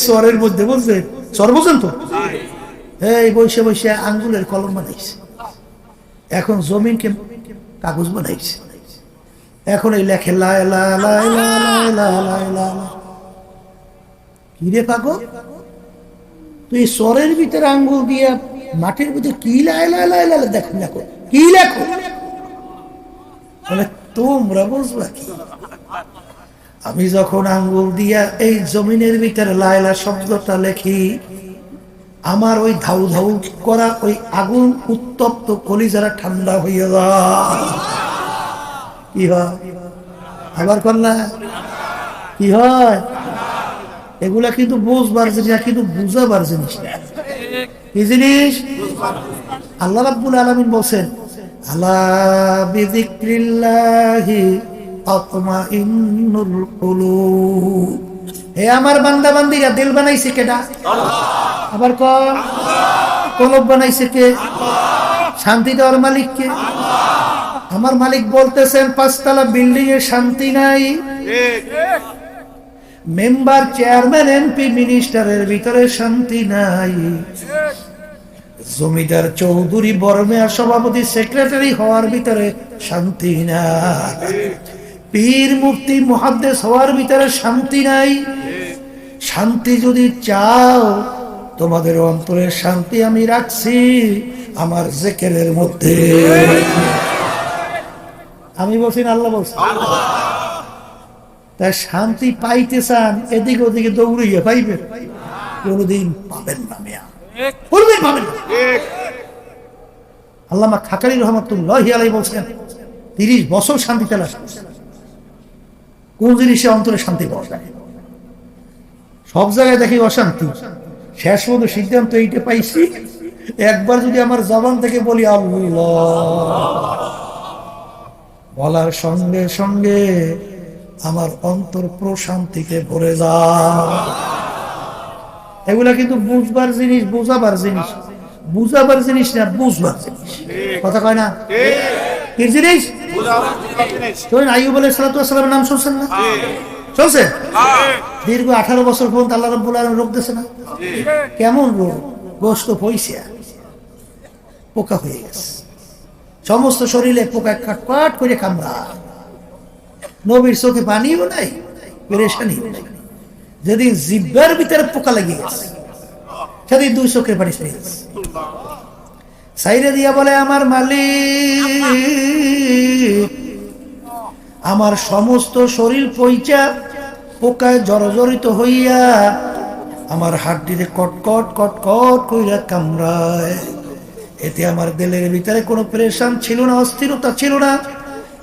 চরের মধ্যে বলছে চর বোঝেন তো এই বসে বসে আঙ্গুলের কলম বানাইছে এখন জমিনকে কাগজ বানাইছে এখন এই লেখে কি রে পাগল তুই সরের ভিতরে আঙ্গুল দিয়ে মাটির ভিতরে কি লাই লাই লাই লাই দেখো দেখো কি লেখো তোমরা বুঝবা কি আমি যখন আঙ্গুল দিয়া এই জমিনের ভিতরে লায়লা শব্দটা লেখি, আমার ওই ধাউ ধাউ করা ওই আগুন উত্তপ্ত কলি কলিজারা ঠান্ডা হইয়া যায়। কি হয়? আবার কি হয়? এগুলা কিন্তু বুঝবার জিনিস কিন্তু বুঝাবার জিনিস কি জিনিস? আল্লাহ রাব্বুল আলামিন বলছেন, আলা বিযিকরিল্লাহি হে আমার বান্দা বান্দিরা দিল বানাইছে কেডা? আবার কলব বানাইছে কে? শান্তি দেওয়ার মালিক কে? আমার মালিক বলতেছেন, পাঁচতলা বিল্ডিং এ শান্তি নাই। মেম্বার, চেয়ারম্যান, এমপি, মিনিস্টারের ভিতরে শান্তি নাই। জমিদার চৌধুরী বর্মেয়ার সভাপতি, সেক্রেটারি হওয়ার ভিতরে শান্তি নাই। পীর মুক্তি মহাদ্দেশ হওয়ার ভিতরে শান্তি নাই। শান্তি যদি চাও, তোমাদের অন্তরে শান্তি আমি রাখছি, আমার জেকেরের মধ্যে। আমি বলছি আল্লাহ বলছি। তাই শান্তি পাইতে চান, এদিকে ওদিকে দৌড়িয়ে পাইবেন। কোনোদিন পাবেন না মেয়া। কোনোদিন পাবেন না। আল্লামা খাকারি রহমতুল্লাহ বলছেন, তিরিশ বছর শান্তি তেলাশ। কোন জিনিসে অন্তরে শান্তি পাওয়া যায়? সব জায়গায় দেখি অশান্তি। শেষ পর্যন্ত সিদ্ধান্ত এইটা পাইছি একবার যদি আমার জবান থেকে বলি আল্লাহ। বলার সঙ্গে সঙ্গে আমার অন্তর প্রশান্তিকে ভরে যায়। এগুলা কিন্তু বুঝবার জিনিস বোঝাবার জিনিস। বুঝাবার জিনিস না বুঝবার জিনিস। কথা কয় না? কি জিনিস? ধরেন আইব আলাই সালাতামের নাম শুনছেন না? চলছে দীর্ঘ আঠারো বছর পর্যন্ত আল্লাহ রব্বুল আলম রোগ দিয়েছে না? কেমন রোগ? গোস্ত পয়সা পোকা হয়ে গেছে। সমস্ত শরীরে পোকা কাটকাট করে কামড়া নবীর চোখে পানিও নাই পেরেশানি নাই। যেদিন জিব্বার ভিতরে পোকা লেগে গেছে সেদিন দুই চোখের পানি গেছে। সাইরে দিয়া বলে আমার মালিক আমার সমস্ত শরীর পইচা পোকায় জর্জরিত হইয়া আমার হাড্ডিতে কটকট কটকট কইরা কামড়ায়। এতে আমার দিলের ভিতরে কোনো প্রেশান ছিল না, অস্থিরতা ছিল না,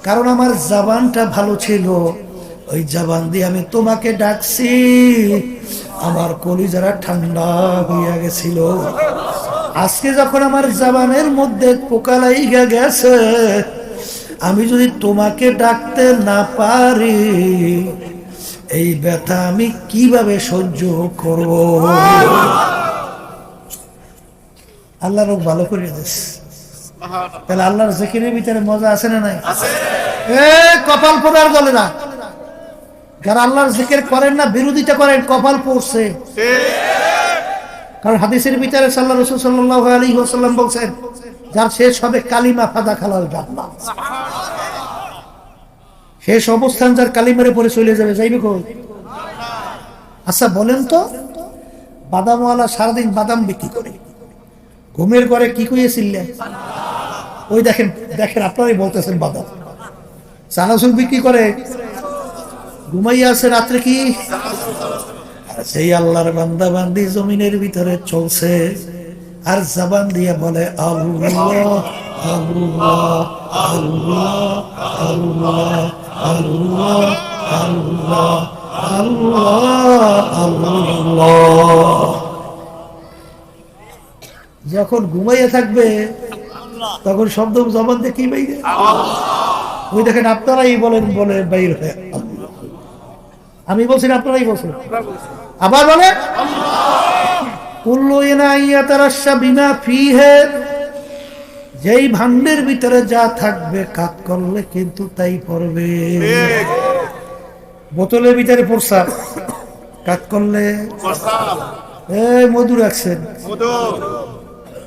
কারণ আমার জাবানটা ভালো ছিল। ওই জাবান দিয়ে আমি তোমাকে ডাকছি, আমার কলিজারা ঠান্ডা হইয়া গেছিল। আজকে যখন আমার জাবানের মধ্যে পোকা লাইগা গেছে আমি যদি তোমাকে ডাকতে না পারি, এই ব্যথা আমি কীভাবে সহ্য করব? আল্লাহ রোগ ভালো করে দিস। তাহলে আল্লাহর জেকিরের ভিতরে মজা আছে না নাই? এ, কপাল পোড়ার বলে না। যারা আল্লাহর জিকির করেন না, বিরোধিতা করেন, কপাল পড়ছে। কারণ হাদিসের ভিতরে সাল্লাহ রসুল সাল্লাহ আলী ওসাল্লাম বলছেন যার শেষ হবে কালিমা ফাদা খালাল জান্নাত। শেষ অবস্থান যার কালিমারে পরে চলে যাবে, যাইবে কই? আচ্ছা বলেন তো, বাদামওয়ালা সারাদিন বাদাম বিক্রি করে। ঘুমের ঘরে কি কইয়েছিলেন ওই দেখেন দেখেন, আপনারাই বলতেছেন বাদাম। চানাচুর বিক্রি করে। ঘুমাইয়া আছে রাত্রে কি? সেই আল্লাহর বান্দা বান্দি জমিনের ভিতরে চলছে। আর জবান দিয়ে বলে যখন ঘুমাইয়া থাকবে, তখন শব্দ জবান দিয়ে কি বাইরে? ওই দেখেন আপনারাই বলেন, বলে বাইর হয়ে আমি বলছি আপনারাই বলছেন। আবার বলে বিমা ফিহে। যেই ভান্ডের ভিতরে যা থাকবে কাত করলে কিন্তু তাই পড়বে। বোতলের ভিতরে প্রসাব কাজ করলে মধু রাখছেন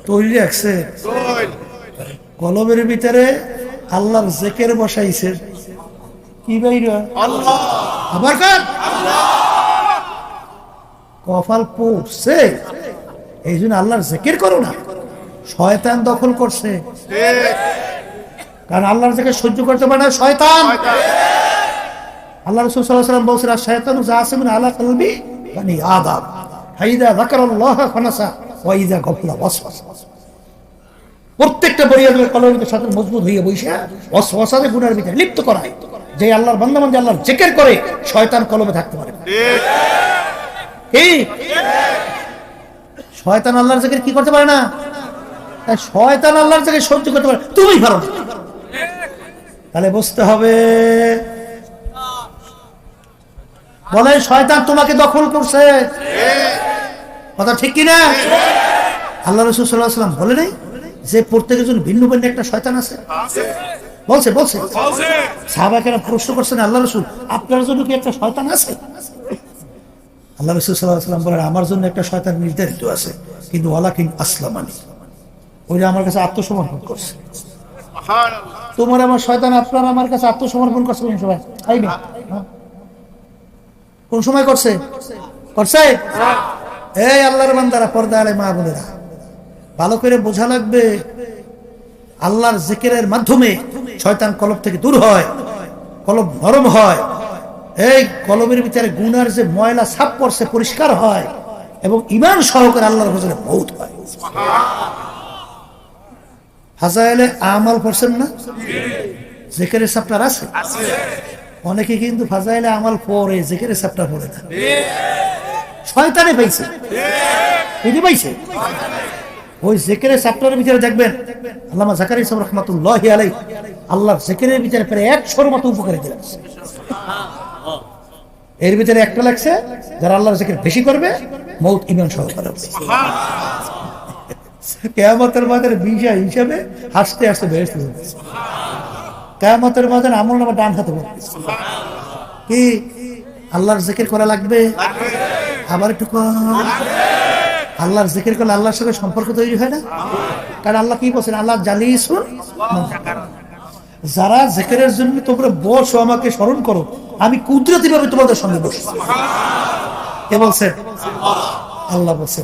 তৈরি রাখছে কলমের ভিতরে আল্লাহর জেকের বসাইছেন কি বাইর? আবার কপাল পড়ছে। এই জন্য আল্লাহর জেকের করো না। শয়তান দখল করছে। ঠিক কারণ আল্লাহর জেকের সহ্য করতে পারে না শয়তান। আল্লাহ রসুল সাল্লাহ সাল্লাম বলছেন আর শয়তান জাসিমিন আলা কলবি মানে আদাব হাইদা যাকারাল্লাহ খানাসা ওয়াইদা গফলা ওয়াসওয়াসা। প্রত্যেকটা বরিয়াদের কলমের ভিতরে সাথে মজবুত হয়ে বসে ওয়াসওয়াসাতে গুনার ভিতরে লিপ্ত করায়। যে আল্লাহর বান্দা মানে আল্লাহর জেকের করে শয়তান কলমে থাকতে পারে। ঠিক। কি শয়তান আল্লাহর জেকের কি করতে পারে না? শয়তান আল্লাহর জেকের সহ্য করতে পারে তুমি পারো তাহলে বুঝতে হবে। বলে শয়তান তোমাকে দখল করছে। কথা ঠিক কিনা? আল্লাহ রসুল সাল্লাহ সাল্লাম বলে নাই যে প্রত্যেকের জন্য ভিন্ন ভিন্ন একটা শয়তান আছে? আছে। বলছে বলছে। বলছে। সাহাবাকেরা প্রশ্ন করছেন আল্লাহ রসুল আপনার জন্য কি একটা শয়তান আছে? আল্লাহ রসুল সাল্লাহ বলেন আমার জন্য একটা শয়তান নির্ধারিত আছে কিন্তু ওয়ালাকিন আসলাম আলী ওইটা আমার কাছে আত্মসমর্পণ করছে। তোমার আমার শয়তান আপনার আমার কাছে আত্মসমর্পণ করছে কোন সময়? তাই না? হ্যাঁ। কোন সময় করছে? করছে? এই আল্লাহর বান্দারা পর্দা আলে মা বোনেরা ভালো করে বোঝা লাগবে আল্লাহর জিকিরের মাধ্যমে শয়তান কলব থেকে দূর হয় কলব নরম হয়। এই কলমের ভিতরে গুনার যে ময়লা ছাপ করছে, পরিষ্কার হয় এবং ইমান সহকারে আল্লাহর ভজনে বহুত হয়। ফাজাইলে আমাল পড়ছেন না? জেকেরের চ্যাপ্টার আছে? অনেকে কিন্তু ফাজাইলে আমাল পড়ে, জেকেরের চ্যাপ্টার পড়ে না। শয়তানে পাইছে। এটি পাইছে? ওই জেকেরের চ্যাপ্টারের ভিতরে দেখবেন, আল্লামা জাকারি সাহেব রহমাতুল্লাহ আলাই আল্লাহ জেকেরের ভিতরে প্রায় একশোর মতো উপকারী দিলাচ্ছে এর ভিতরে একটা লাগছে, যারা আল্লাহর জিকির বেশি করবে, মৌত ইমান সহকারে। কেয়ামতের মাদের বিষয় হিসাবে হাসতে হাসতে হচ্ছে কেয়ামতের মাদের আমল নামা ডান হাতে কি? আল্লাহর জিকির করা লাগবে? আবার একটু। আল্লাহর জিকির করলে আল্লাহর সঙ্গে সম্পর্ক তৈরি হয় না? কারণ আল্লাহ কি বলছেন? আল্লাহ জালিসুন। যারা জেকেরের জন্য তোমরা বসো, আমাকে স্মরণ করো। আমি কুদরতি ভাবে তোমাদের সঙ্গে বসছি। কে বলছে? আল্লাহ বলছেন